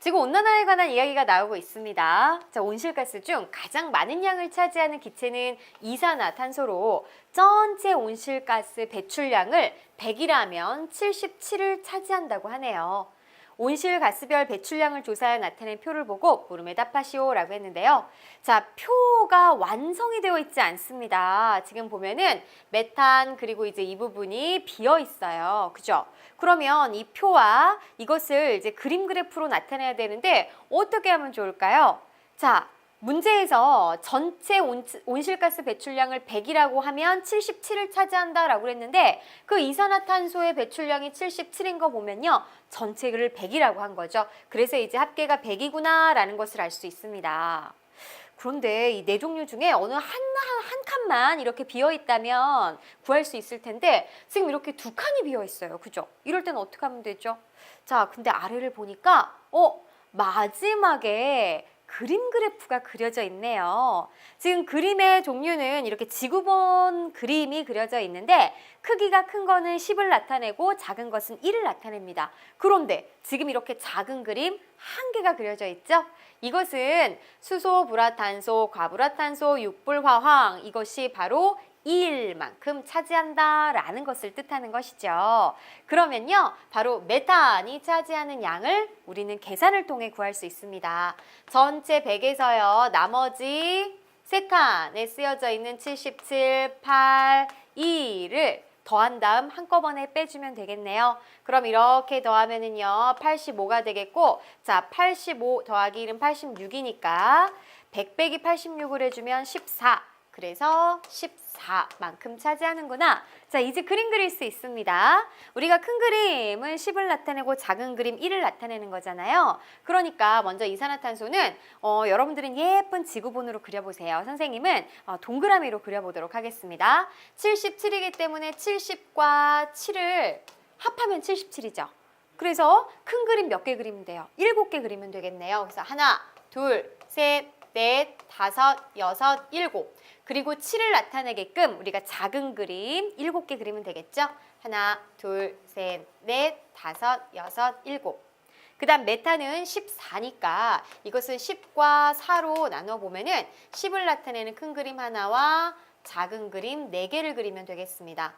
지구 온난화에 관한 이야기가 나오고 있습니다. 자, 온실가스 중 가장 많은 양을 차지하는 기체는 이산화탄소로 전체 온실가스 배출량을 100이라면 77을 차지한다고 하네요. 온실 가스별 배출량을 조사해 나타낸 표를 보고 물음에 답하시오라고 했는데요. 자, 표가 완성이 되어 있지 않습니다. 지금 보면은 메탄 그리고 이제 이 부분이 비어 있어요. 그죠? 그러면 이 표와 이것을 이제 그림 그래프로 나타내야 되는데 어떻게 하면 좋을까요? 자, 문제에서 전체 온, 온실가스 배출량을 100이라고 하면 77을 차지한다라고 했는데 그 이산화탄소의 배출량이 77인 거 보면요. 전체를 100이라고 한 거죠. 그래서 이제 합계가 100이구나라는 것을 알 수 있습니다. 그런데 이 네 종류 중에 어느 한, 한, 한 칸만 이렇게 비어 있다면 구할 수 있을 텐데 지금 이렇게 두 칸이 비어 있어요. 그죠? 이럴 때는 어떻게 하면 되죠? 자, 근데 아래를 보니까 어, 마지막에 그림 그래프가 그려져 있네요. 지금 그림의 종류는 이렇게 지구본 그림이 그려져 있는데 크기가 큰 거는 10을 나타내고 작은 것은 1을 나타냅니다. 그런데 지금 이렇게 작은 그림 한 개가 그려져 있죠? 이것은 수소, 불화탄소, 과불화탄소, 육불화황 이것이 바로 2일만큼 차지한다라는 것을 뜻하는 것이죠. 그러면요, 바로 메탄이 차지하는 양을 우리는 계산을 통해 구할 수 있습니다. 전체 100에서요, 나머지 세 칸에 쓰여져 있는 77, 8, 2를 더한 다음 한꺼번에 빼주면 되겠네요. 그럼 이렇게 더하면은요, 85가 되겠고, 자, 85 더하기 1은 86이니까 100 빼기 86을 해주면 14. 그래서 14만큼 차지하는구나. 자, 이제 그림 그릴 수 있습니다. 우리가 큰 그림은 10을 나타내고 작은 그림 1을 나타내는 거잖아요. 그러니까 먼저 이산화탄소는 어, 여러분들은 예쁜 지구본으로 그려보세요. 선생님은 어, 동그라미로 그려보도록 하겠습니다. 77이기 때문에 70과 7을 합하면 77이죠. 그래서 큰 그림 몇 개 그리면 돼요? 7개 그리면 되겠네요. 그래서 하나, 둘, 셋, 넷, 다섯, 여섯, 일곱. 그리고 7을 나타내게끔 우리가 작은 그림 7개 그리면 되겠죠? 하나, 둘, 셋, 넷, 다섯, 여섯, 일곱. 그 다음 메타는 14니까 이것을 10과 4로 나눠보면 은 10을 나타내는 큰 그림 하나와 작은 그림 4개를 그리면 되겠습니다.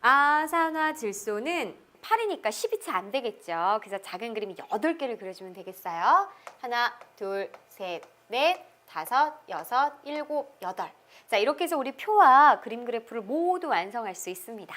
아산화 질소는 8이니까 10이 채안 되겠죠. 그래서 작은 그림 8개를 그려주면 되겠어요. 하나, 둘, 셋, 넷, 다섯, 여섯, 일곱, 여덟. 자, 이렇게 해서 우리 표와 그림 그래프를 모두 완성할 수 있습니다.